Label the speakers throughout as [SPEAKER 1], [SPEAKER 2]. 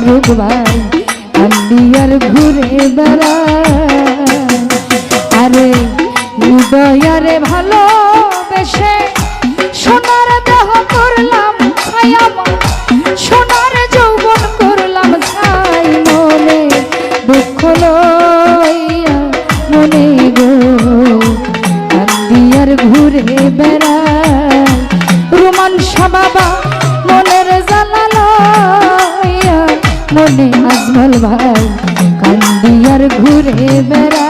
[SPEAKER 1] ভাই কান্দিয়ার ঘুরে বেড়া আরে উদয়ারে ভালোবেসে সোনার দেহ করলাম সোনার যৌবন করলাম ছাই মনে দুঃখ লইয়া মনে গো। কান্দিয়ার ঘুরে বেড়ায় রোমানসা বাবা ভাই কান্দিয়ার ঘুরে বেড়ায়।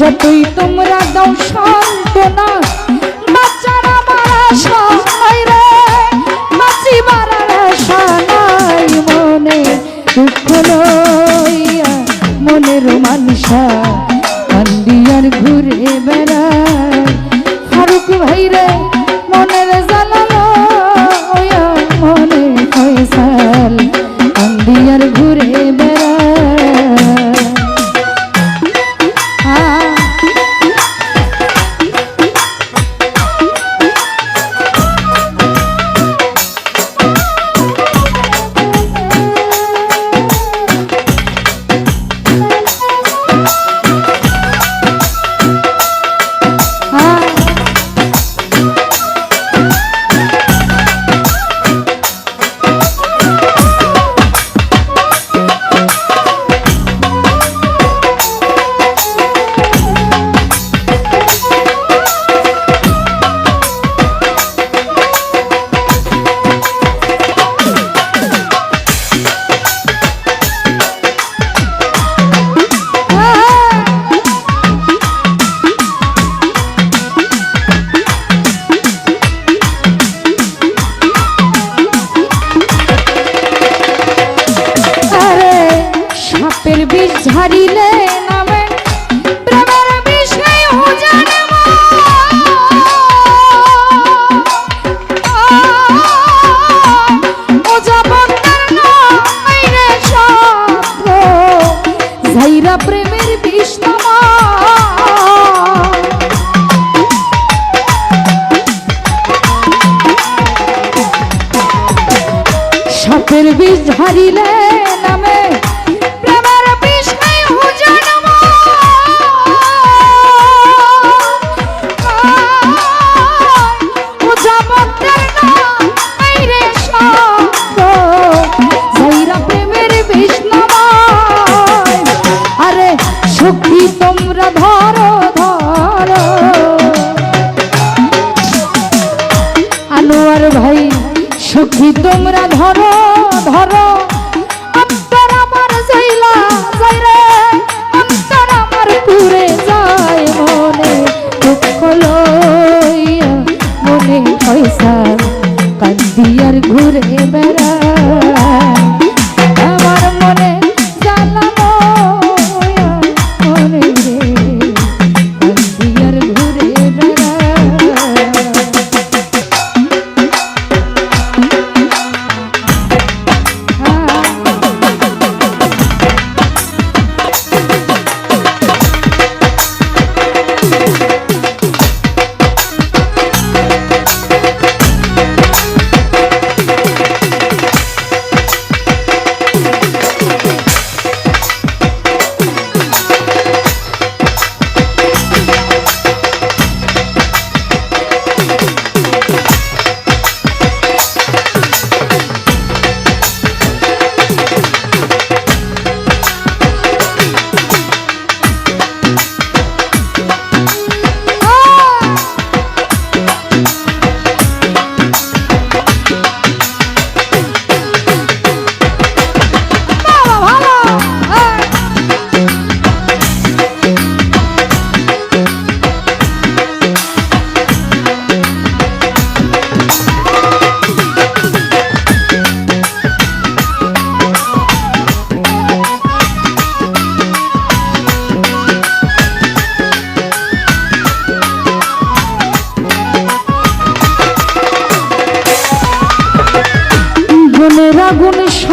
[SPEAKER 1] যতই তোমরা দাও সান্ত্বনা, বাচ্চার আমার আশা নাই রে বাঁচিবার আশা নাই মনে, দুঃখ লইয়া মনের মানসা কান্দিয়ার ঘুরে বেড়ায়। বিষ সখী তোমরা ধরো ধরো।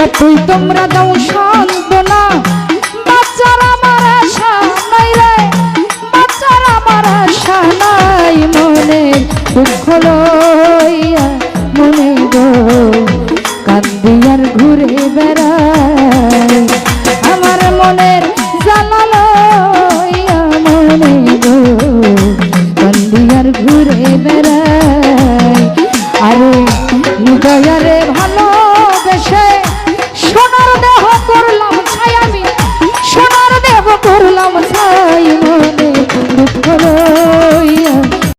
[SPEAKER 1] যতই তোমরা দাও সান্ত্বনা, বাচ্চারা আমার আশা রে, বাচ্চারা আমার আশা মনে দুঃখ লইয়া মনে গো, কান্দি আর ঘুরে বেড়ায় আমার মনের জানা মনে গো, কান্দি ঘুরে বেড়ায় আরে হৃদয়ারে ভালো